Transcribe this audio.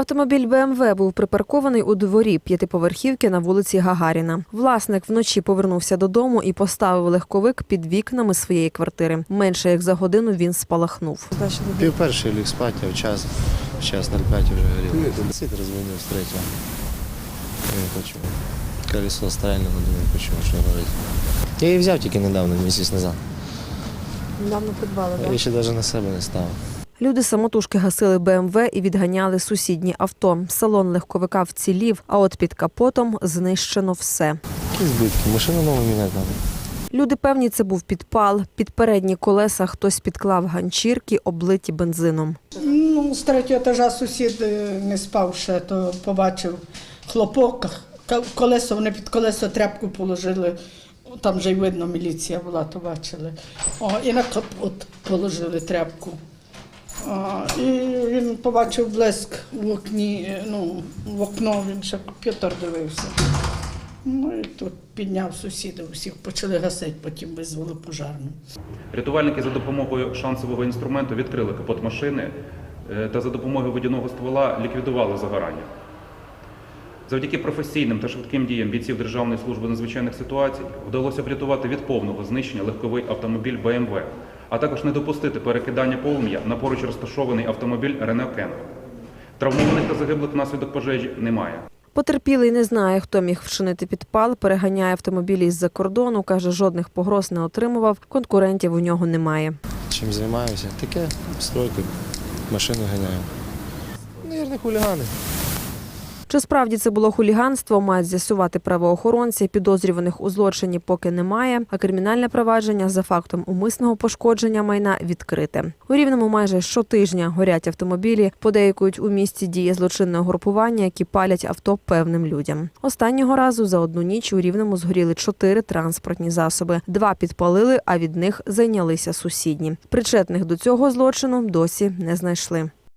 Автомобіль БМВ був припаркований у дворі п'ятиповерхівки на вулиці Гагаріна. Власник вночі повернувся додому і поставив легковик під вікнами своєї квартири. Менше як за годину він спалахнув. Пів перший ліг спати, а в час, в час 05 вже горіло. Світ розвинув з третього. Я не почув. Колесо стрельнуло, думаю, почув, що горить. Я її взяв тільки недавно, місяць назад. Недавно придбали. Я ще навіть на себе не ставив. Люди самотужки гасили БМВ і відганяли сусідні авто. Салон легковика вцілів, а от під капотом знищено все. Які збитки, машину нову міняти треба. Люди певні, це був підпал. Під передні колеса хтось підклав ганчірки, облиті бензином. Ну, з третього етажа сусід е, не спав ще, то побачив хлопок, ка- колесо, вони під колесо тряпку положили. Там вже й видно, міліція була, то бачили. О, і на капот положили тряпку. І він побачив блиск в окні, е, ну, в окно, він ще Петр дивився. Ну і тут підняв сусідів, всіх почали гасити, потім визвали пожарну. Рятувальники за допомогою шансового інструменту відкрили капот машини е, та за допомогою водяного ствола ліквідували загорання. Завдяки професійним та швидким діям бійців Державної служби надзвичайних ситуацій вдалося врятувати від повного знищення легковий автомобіль БМВ, а також не допустити перекидання полум'я на поруч розташований автомобіль Рене Кенг. Травмованих та загиблих внаслідок пожежі немає. Потерпілий не знає, хто міг вчинити підпал, переганяє автомобілі із-за кордону. каже, жодних погроз не отримував. Конкурентів у нього немає. Чим займаюся? Таке, стройку, машину ганяю. Навірно, хулігани. Чи справді це було хуліганство, мають з'ясувати правоохоронці. Підозрюваних у злочині поки немає, а кримінальне провадження за фактом умисного пошкодження майна відкрите. У рівному майже щотижня горять автомобілі, подейкують у місті діє злочинне групування, які палять авто певним людям. Останнього разу за одну ніч у рівному згоріли чотири транспортні засоби. Два підпалили, а від них зайнялися сусідні. Причетних до цього злочину досі не знайшли.